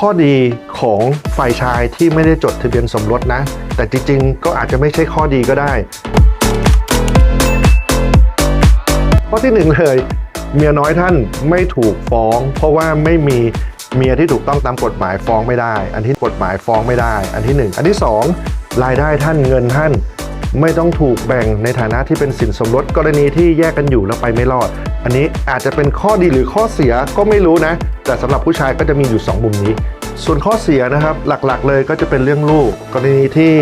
ข้อดีของฝ่ายชายที่ไม่ได้จดทะเบียนสมรสนะ แต่จริงๆ ก็อาจจะไม่ใช่ข้อดีก็ได้ ข้อที่หนึ่งเลย เมียน้อยท่านไม่ถูกฟ้อง เพราะว่าไม่มีเมียที่ถูกต้องตามกฎหมายฟ้องไม่ได้ อันที่กฎหมายฟ้องไม่ได้ อันที่หนึ่งอันที่สองรายได้ท่านเงินท่าน ไม่ต้องถูกแบ่งในฐานะที่เป็นสินสมรสกรณีที่แยกกันอยู่แล้วไปไม่รอด อันนี้อาจจะเป็นข้อดีหรือข้อเสียก็ไม่รู้นะ แต่สำหรับผู้ชายก็จะมีอยู่ 2 มุมนี้ ส่วนข้อเสียนะครับหลักๆ เลยก็จะเป็นเรื่องลูก กรณีที่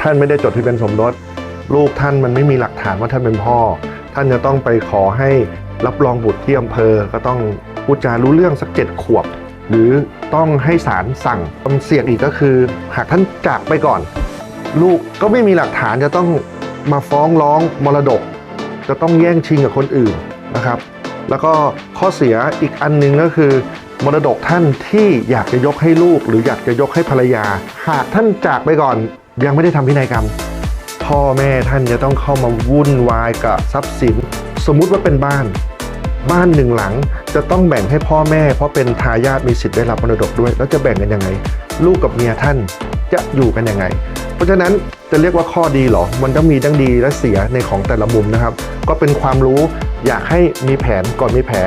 ท่านไม่ได้จดทะเบียนสมรสลูกท่านมันไม่มีหลักฐานว่าท่านเป็นพ่อ ท่านจะต้องไปขอให้รับรองบุตรที่อำเภอ ก็ต้องพูดจารู้เรื่องสักเจ็ดขวบ หรือต้องให้ศาลสั่งความเสี่ยงอีกก็คือ หากท่านจากไปก่อน ลูกก็ไม่มีหลักฐานจะต้องมาฟ้องร้องมรดก จะต้องแย่งชิงกับคนอื่นนะครับ แล้วก็ข้อเสียอีกอันหนึงก็คือ มรดกท่านที่อยากจะยกให้ลูก หรืออยากจะยกให้ภรรยา หากท่านจากไปก่อนยังไม่ได้ทำพินัยกรรม พ่อแม่ท่านจะต้องเข้ามาวุ่นวายกับทรัพย์สิน สมมุติว่าเป็นบ้าน บ้านหนึ่งหลังจะต้องแบ่งให้พ่อแม่ เพราะเป็นทายาทมีสิทธิ์ได้รับมรดกด้วย แล้วจะแบ่งกันยังไง ลูกกับเมียท่านจะอยู่กันยังไง เพราะฉะนั้นจะเรียกว่าข้อดีหรอ มันต้องมีทั้งดีและเสียในของแต่ละมุมนะครับ ก็เป็นความรู้ อยากให้มีแผนก่อนมีแผล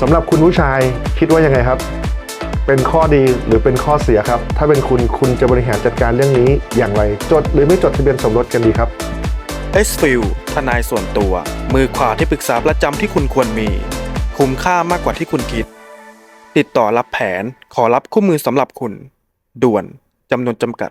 สำหรับคุณผู้ชายคิดว่ายังไงครับ เป็นข้อดีหรือเป็นข้อเสียครับ ถ้าเป็นคุณคุณจะบริหารจัดการเรื่องนี้อย่างไร จดหรือไม่จดทะเบียนสมรสกันดีครับ s f i l ทนายส่วนตัว มือขวาที่ปรึกษาประจำที่คุณควรมี คุ้มค่ามากกว่าที่คุณคิด ติดต่อรับแผนขอรับคู่มือสำหรับคุณ ด่วนจำนวนจำกัด